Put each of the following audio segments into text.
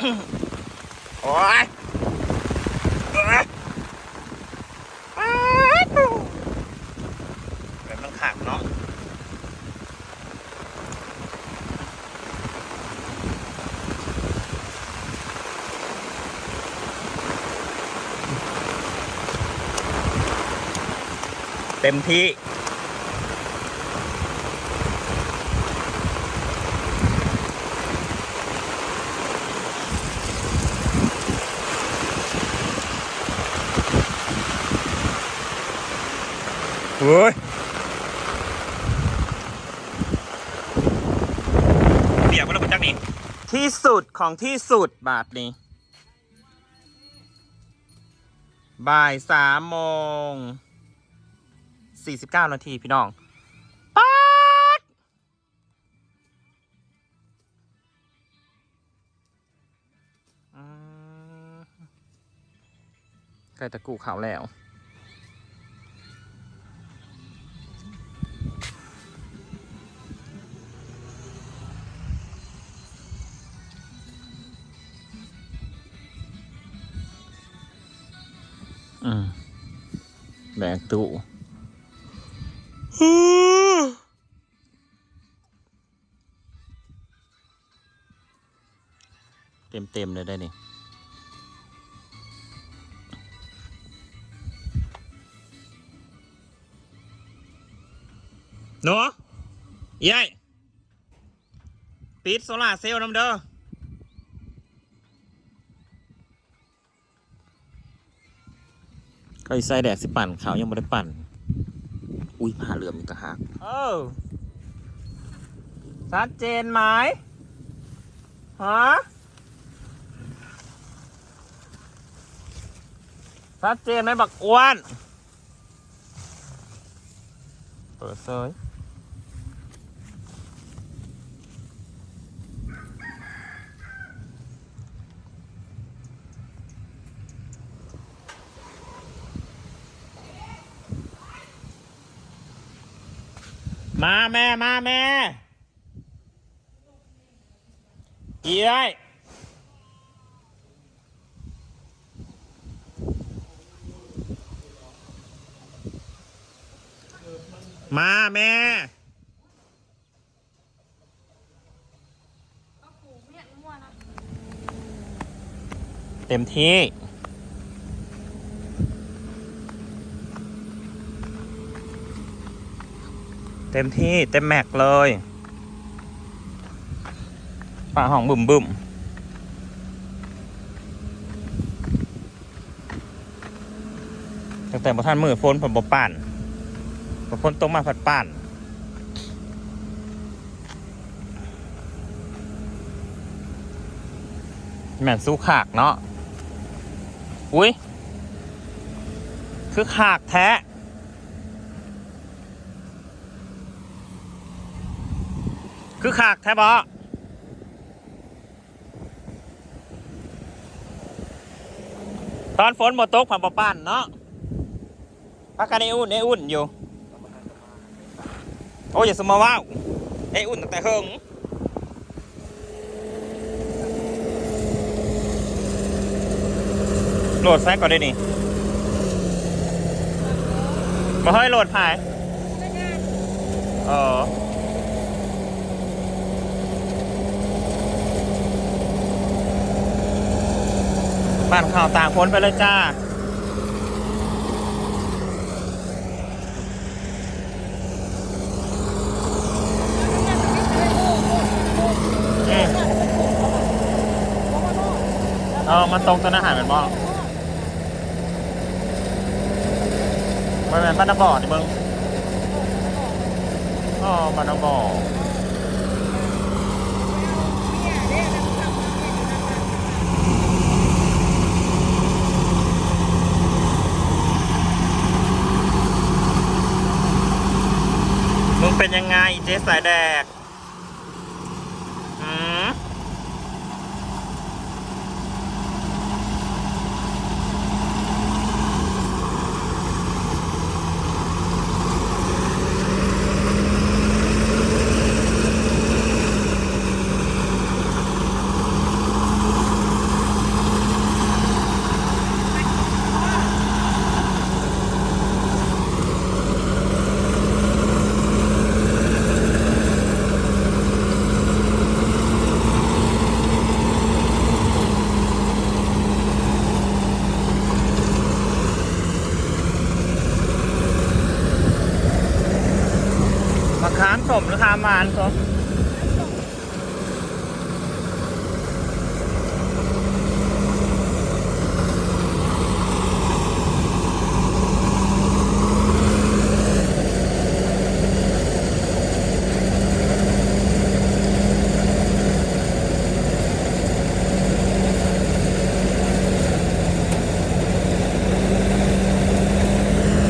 โอ้ยแบบมันขักเนาะเต็มที่ เฮ้ยเปียกมาแล้วคุณจักนี่ที่สุดของที่สุดบาทนี้ บ่ายสามโมงสี่สิบเก้านาทีพี่น้องป๊าดอืมใกล้ตะกูเขาแล้ว อืมแบกตู้เต็มเต็มๆเลยได้นี่หนูยายปิดโซล่าเซลล์น้ำเด้อ ก็อีไส้แดกสิปั่นเขาวยังไม่ได้ปั่น อุ้ยผ่าเหลือมอีกต่างหากเออชัดเจนไหมฮะชัดเจนไหมบักอ้วน เปิดเซย มาแม่มาแม่เอี้ยยมาแม่เต็มที่ เต็มที่เต็มแม็กเลยป่าห้องบึมบึมตั้งแต่บ่ท่านมือฝนผมบ่ปั่นบ่ฝนตกมาผัดปั่นแม่นสู้ขากเนาะ อุ้ย คือขากแท้ คือ ขากแท้บอตอนฝนหมดตกผ่านปะปั้นเนาะพักกันไออุ่นไออุ่นอยู่ โอ้ยอย่าสมมาว้าวไออุ่นตั้งแต่เฮิงโหลดไซส์ก่อนได้นี่มาเฮ้ยโหลดผ่ายเออ บ้านข่าวต่างพ้นไปเลยจ้าอืมเออมันตรงต้นอาหารเป็นบ่มันเป็นบ้านนาบ่อนี่มึง อ๋อบ้านนาบ่อ เป็นยังไงเจ๊สายแดกอืม ขามหวานก็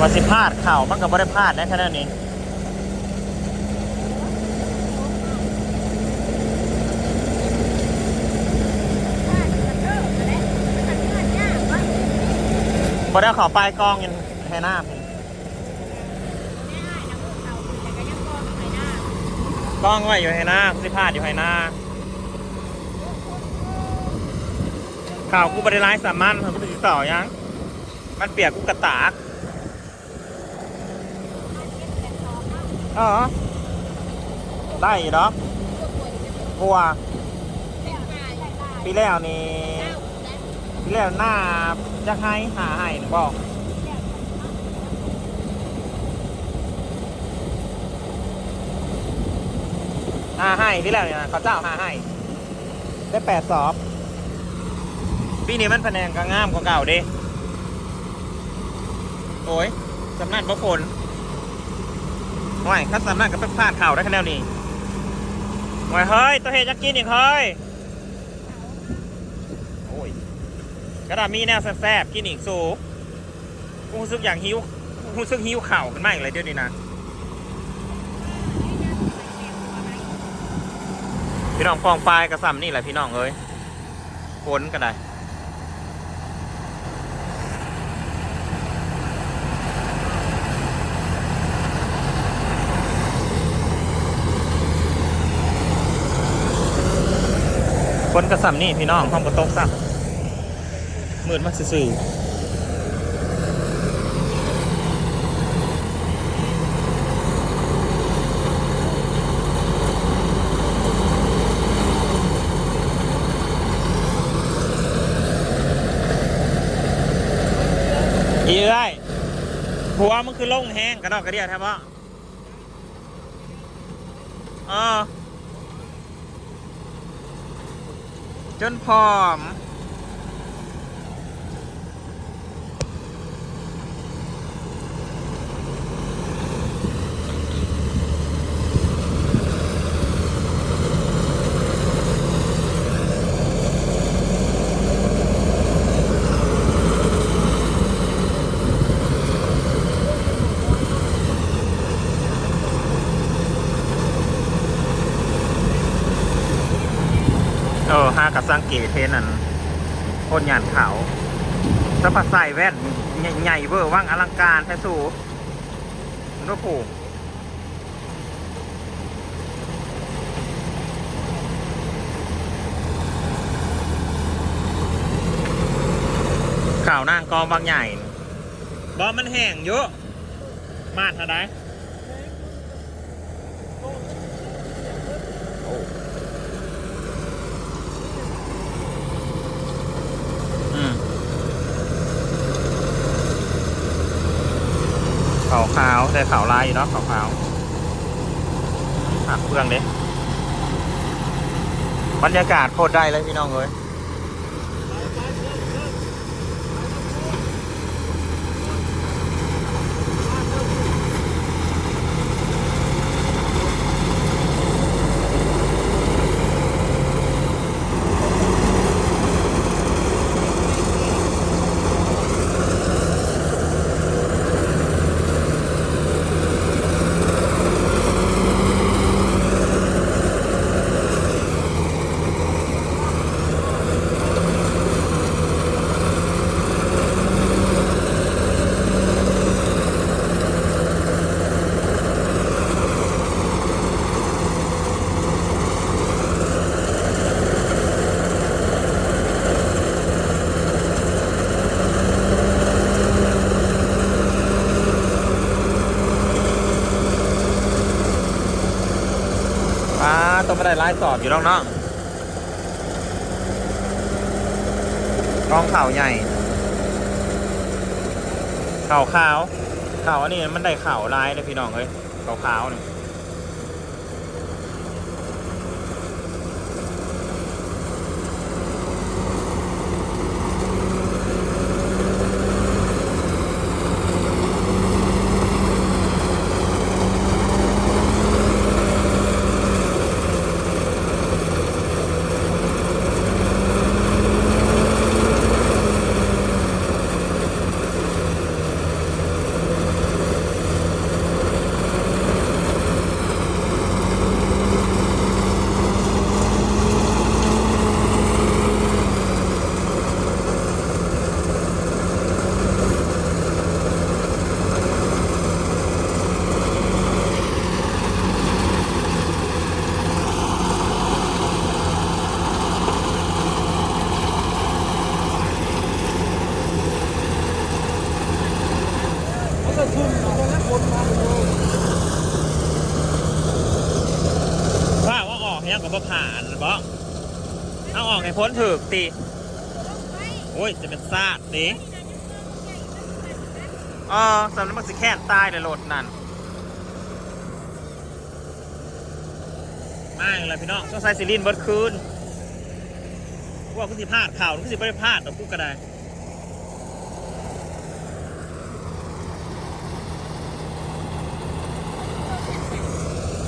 ว่าสิพลาดเข่ามันก็บ่ได้พลาดนะขนาดนี้ บ่ได้ขอปลายกองยันแค่หน้าผมกองไว้อยู่ให้หน้าสิพลาดอยู่ให้หน้าข่าวกูบริไลสามันกูติดต่อยัง มันเปียกกูกระตากเออได้อยู่ดอกกลัวปีแล้วนี่ปี แล้วหน้าจะให้หาให้บอกหาให้ปีแล้วเนี่ยเขาเจ้าหาให้ได้แปดสอบปีนี้มันแผนงก็งามกว่าเก่าด้โอ้ยสำนักพระฝนห่วยข้าสำนักก็ไปพลาดข่าวได้คะแนนนี้ห่วยเฮ้ยตัวเฮดจะกินอีกเฮ้ยโอ้ย กระดามีแนวแซ่บๆกินอีกสูกูรู้สึกอย่างหิวกูรู้สึกหิวเข่าวขึ้นมาอีกเลยเดี๋ยวนี้นะพี่น้องฟองปลายกระซำนี่แหละพี่น้องเอ้ยฝนก็ได้คนกระสำนี่พี่น้องห้องกระตกซัก มืดมาซื่อๆอีได้หัวมันคือล่งแห้งกระดอกกระเดียดแทบว่าเออจนพร้อม กับสังเกตเทนนั่นโคนหยานขาสะพัดใส่แว่นใหญ่เวอร์ว่างอลังการแท้สูนกผูกข่าวนางกองบางใหญ่บอมันแห้งเยอะ มาดเท่าได ขาวขาวแต่ขาวลายอยู่เนาะขาวขาวหักเพื่องเด้บรรยากาศโคตรได้เลยพี่น้องเลยอ่ ไม่ได้ไล่สอบอยู่แล้วเนาะกองเข่าใหญ่ เข่าขาว เข่าอันนี้มันได้เข่าลายเลยพี่น้องเอ้ยเข่าขาวเนี่ย บ่ผ่านบ่เอาออกให้พ้นถึกตีโอ้ย จะเป็นซาดตีอ๋อสำนักมันสิแค่นตายเลยรถนั่นมาอีกแล้วพี่น้องต้องใส่ซิลินเบิดคืนกูว่ากูสิพลาดข่าวกูสิไม่ได้พลาดหรอกกูก็ได้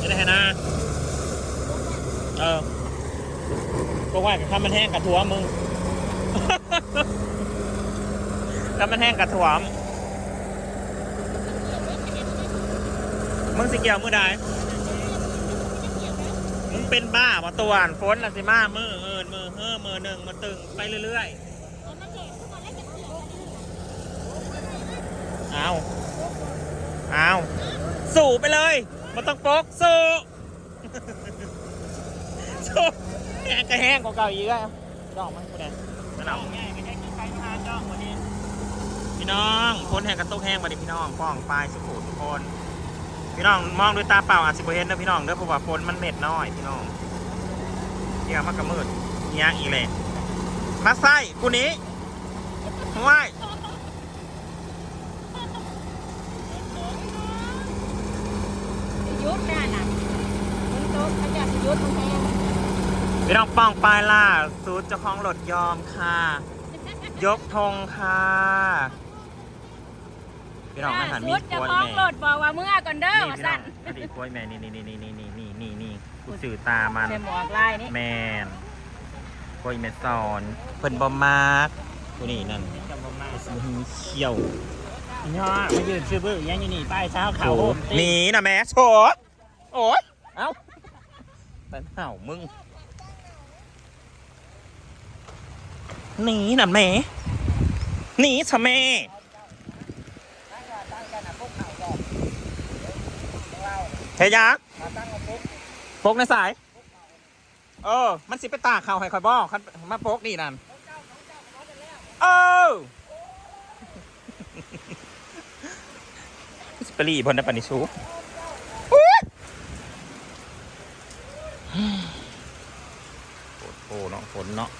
จะได้ให้นะเออก็ ว่ากับข้ามันแห้งกับถั่วมึงข้ามันแห้งกับถั่วมึงสิเกี่ยวมือใดมึงเป็นบ้ามาตัวอ่านฝนละสิมามือเอินมือเฮ้อมือหนึ่งมาตึงไปเรื่อยๆเอาเอาสู่ไปเลยมันต้องปกสู่สู่ แห้งก็แห้งกว่าเก่าอีกแล้วดอกมันกูเนี่ยนั่นเอาพี่น้องพ้นแห่งกระตุกแห้งมาดิพี่น้องป้องปลายสุขุทุกคน พี่น้องมองด้วยตาเปล่าอาจสิบเห็นนะพี่น้องเด้อเพราะว่าฝนมันเม็ดน้อยพี่น้องเดี๋ยวมันก็มืดเนี้ยอีเลยมาไส้กูนี้ว้ายยุดน่ะน่ะมันต๊ะเขาอยากยุดมันแพงพี่น้องป้องปลายล่าสูตรเจ้าของรถยอมค่ะ ยกธงค่ะพี่น้องอาหารมีสุดกจะล้วยคล้องแม่รถบอกว่าเมื่อก่อนเด้อนี่ว่าพี่น้อสั่งนอดีตกล้วยแม่นี่นี่นี่นี่นี่นี่นี่นี่กูสื่อตามัน ใส่หมวกลายนี่แมนกล้วยแม่สอนเพิ่นบ่มากกูนี่นั่นมีเขี้ยวย่อมายืนซื้อบื้อยังอยู่นี่ป้ายเช้าเขาโอ้โฮมหนีนะแม่โฉโอ้ยเอ้าแต่เห่ามึง หนีนะแม่หนีชะแม่เฮียยักษ์โปกในสาย เออ มันสิไปตากเขาให้คอยบอกมาโปกนี่นั่นเออสเปรีบนได้ปานิชูโอ้โหเนาะฝนเนาะ